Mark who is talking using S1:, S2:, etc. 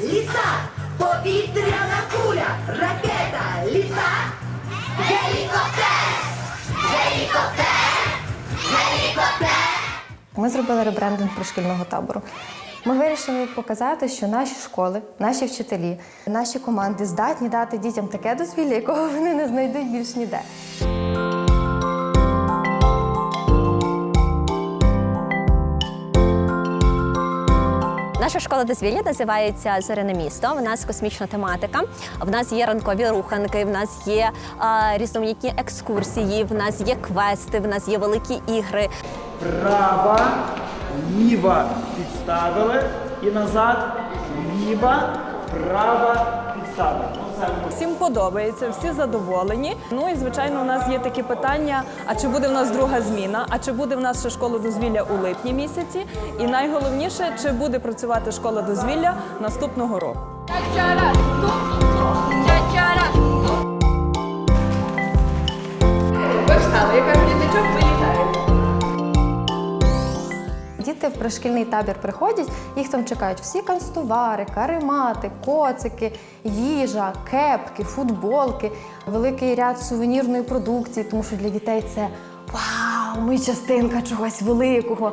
S1: літак, повітряна куля, ракета, літак, гелікоптер, гелікоптер, гелікоптер.
S2: Ми зробили ребрендинг пришкільного табору. Ми вирішили показати, що наші школи, наші вчителі, наші команди здатні дати дітям таке дозвілля, якого вони не знайдуть більш ніде.
S3: Наша школа дозвілля називається Зоряне місто. В нас космічна тематика. В нас є ранкові руханки, в нас є а, різноманітні екскурсії, в нас є квести, в нас є великі ігри.
S4: Права, ліва підставили і назад. Ліва, права підставили.
S5: Всім подобається, всі задоволені. Ну і звичайно, у нас є такі питання: а чи буде в нас друга зміна? А чи буде в нас ще школа дозвілля у липні місяці? І найголовніше, чи буде працювати школа дозвілля наступного року?
S2: Діти в пришкільний табір приходять, їх там чекають всі канцтовари, каремати, коцики, їжа, кепки, футболки, великий ряд сувенірної продукції, тому що для дітей це вау, ми частинка чогось великого.